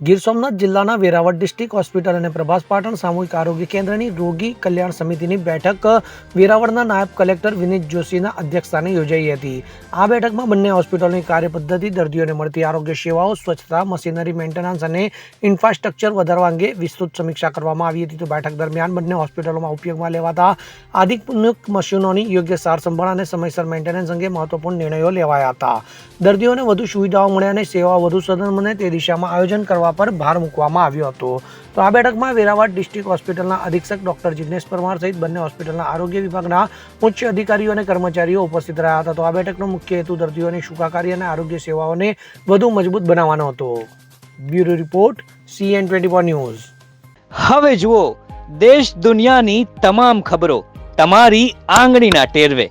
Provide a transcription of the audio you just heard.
ગીર સોમનાથ જિલ્લાના Veraval district hospital અને પ્રભાસ પાટણ સામૂહિક આરોગ્ય કેન્દ્રની રોગી કલ્યાણ સમિતિની બેઠક વેરાવળના નાયબ કલેક્ટર વિનીત જોશીના અધ્યક્ષસ્થાને યોજાઈ હતી. આ બેઠકમાં બંને હોસ્પિટલની કાર્યપદ્ધતિ, દર્દીઓને મળતી આરોગ્ય સેવાઓ, સ્વચ્છતા, મશીનરી મેન્ટેનન્સ અને ઇન્ફ્રાસ્ટ્રક્ચર વધારવા અંગે વિસ્તૃત સમીક્ષા કરવામાં આવી હતી. તો બેઠક દરમિયાન બંને હોસ્પિટલોમાં ઉપયોગમાં લેવાતા આધુનિક મશીનોની યોગ્ય સારસંભાળ અને સમયસર મેન્ટેનન્સ અંગે મહત્વપૂર્ણ નિર્ણયો લેવાયા હતા. દર્દીઓને વધુ સુવિધાઓ મળે અને સેવાઓ વધુ સઘન બને તે દિશામાં આયોજન કરવા પર ભાર મૂકવામાં આવ્યો હતો. તો આ બેઠકમાં વેરાવળ ડિસ્ટ્રિક્ટ હોસ્પિટલના અધિક્ષક ડોક્ટર જિજ્ઞેશ પરમાર સહિત બંને હોસ્પિટલના આરોગ્ય વિભાગના ઉચ્ચ અધિકારીઓ અને કર્મચારીઓ ઉપસ્થિત રહ્યા હતા. તો આ બેઠકનો મુખ્ય હેતુ દર્દીઓની સુખાકારી અને આરોગ્ય સેવાઓને વધુ મજબૂત બનાવવાનો હતો. Bureau report CN twenty four news. હવે જુઓ, દેશ દુનિયાની તમામ ખબરો તમારી આંગળીના ટેરવે.